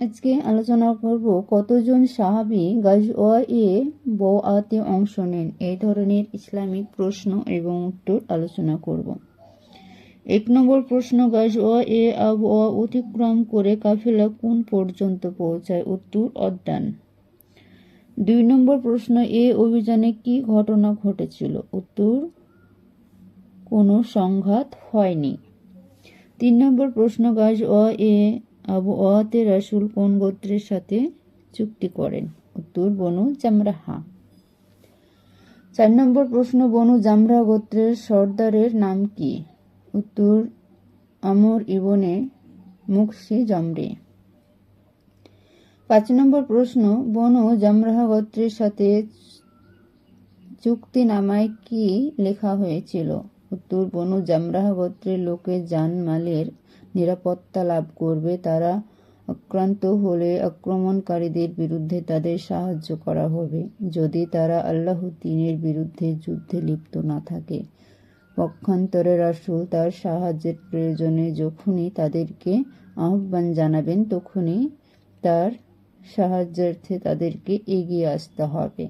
আজকে আলোচনা করব কতজন সাহাবি গাজওয়া এ বোয়াতে অংশ নেন। এই ধরনের ইসলামিক প্রশ্ন এবং উত্তর আলোচনা করব। এক নম্বর প্রশ্ন গাজওয়া এ আবওয়া অতিক্রম করে কাফেলা কোন পর্যন্ত পৌঁছায়? উত্তর, অদ্যান। দুই নম্বর প্রশ্ন, এ অভিযানে কি ঘটনা ঘটেছিল? উত্তর, কোনো সংঘাত হয়নি। তিন নম্বর প্রশ্ন গাজ অ এ আবু অতে রাসুল কোন গোত্রের সাথে চুক্তি করেন? উত্তর, বনু জামরাহা। চার নম্বর প্রশ্ন, বনু জামরা গোত্রের সর্দারের নাম কি? উত্তর, আমর ইবনে মুকসি জামরে। পাঁচ নম্বর প্রশ্ন, বনু জামরাহা গোত্রের সাথে চুক্তিনামায় কি লেখা হয়েছিল? উত্তর, বনু জামরাহা গোত্রের লোকের জানমালের নিরাপত্তা লাভ করবে। তারা আক্রান্ত হলে আক্রমণকারীদের বিরুদ্ধে তাদের সাহায্য করা হবে। যদি তারা আল্লাহ বিরুদ্ধে যুদ্ধে লিপ্ত না থাকে। পক্ষান্তরে রাসুল তার সাহায্যের প্রয়োজনে যখনই তাদেরকে আহ্বান জানাবেন, তখনই তার সাহায্যার্থে তাদেরকে এগিয়ে আসতে হবে।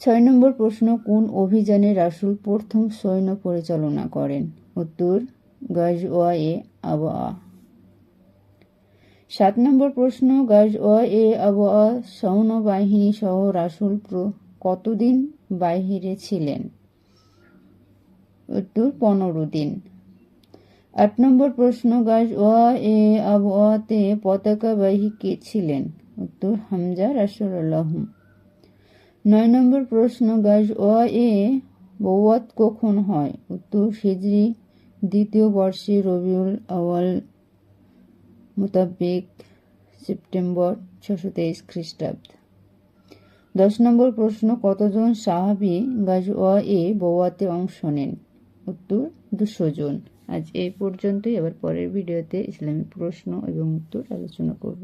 ছয় নম্বর প্রশ্ন, কোন অভিযানে রাসুল প্রথম সৈন্য পরিচালনা করেন? উত্তর গাজওয়া এ আবা সাত নম্বর প্রশ্ন গাজওয়া এ আবওয়া সৈন্যবাহিনী সহ রাসুল কতদিন বাহিরে ছিলেন? উত্তর, পনেরো দিন। আট নম্বর প্রশ্ন গাজওয়া এ আবওয়াতে পতাকাবাহী কে ছিলেন? উত্তর, হামজা রাসুল্লাহ নয় নম্বর প্রশ্ন গাজ ও এ বৌয়াত কখন হয়? উত্তর, হিজরি, দ্বিতীয় বর্ষে রবিউল আওয়াল মোতাবেক সেপ্টেম্বর ছশো তেইশ খ্রিস্টাব্দ। দশ নম্বর প্রশ্ন, কতজন সাহাবি গাজওয়া এ বৌয়াতে অংশ নেন? উত্তর, দুশো জন। আজ এই পর্যন্তই। আবার পরের ভিডিওতে ইসলামিক প্রশ্ন এবং উত্তর আলোচনা করব।